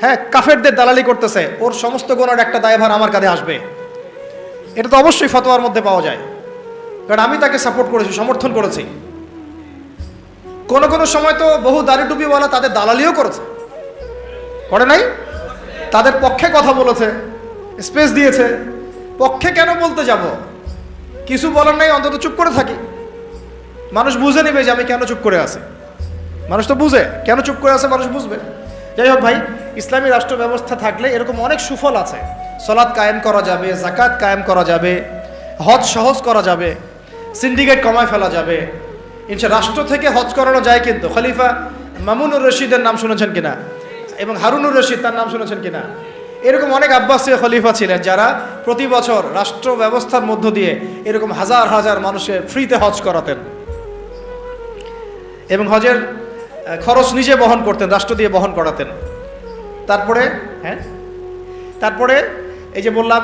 হ্যাঁ কাফেরদের দালালি করতেছে। ওর সমস্ত গোনার একটা দায়ভার আমার কাঁধে আসবে। এটা তো অবশ্যই ফতোয়ার মধ্যে পাওয়া যায়। কারণ আমি তাকে সাপোর্ট করেছি, সমর্থন করেছি। কোনো কোনো সময় তো বহু দাড়ি টুপিওয়ালা তাদের দালালিও করেছে। করে নাই? তাদের পক্ষে কথা বলেছে স্পেস দিয়েছে। পক্ষে কেন বলতে যাব? কিছু বলার নাই, অন্তত চুপ করে থাকি। মানুষ বুঝে নেবে যে আমি কেন চুপ করে আছি। মানুষ তো বুঝে, কেন চুপ করে আছে মানুষ বুঝবে। যাই হোক ভাই, ইসলামী রাষ্ট্র ব্যবস্থা থাকলে এরকম অনেক সুফল আছে। সলাদ কায়েম করা যাবে জাকাত কায়েম করা যাবে, হজ সহজ করা যাবে, সিন্ডিকেট কমায় ফেলা যাবে। ইনশা রাষ্ট্র থেকে হজ করানো যায় কিন্তু। খলিফা মামুনুর রশিদের নাম শুনেছেন কিনা? এবং হারুনুর রশিদ তার নাম শুনেছেন কিনা? এরকম অনেক আব্বাসীয় খলিফা ছিলেন যারা প্রতি বছর রাষ্ট্র ব্যবস্থার মধ্য দিয়ে এরকম হাজার হাজার মানুষের ফ্রিতে হজ করাতেন। এবং হজের খরচ নিজে বহন করতেন রাষ্ট্র দিয়ে বহন করাতেন। তারপরে হ্যাঁ? তারপরে এই যে বললাম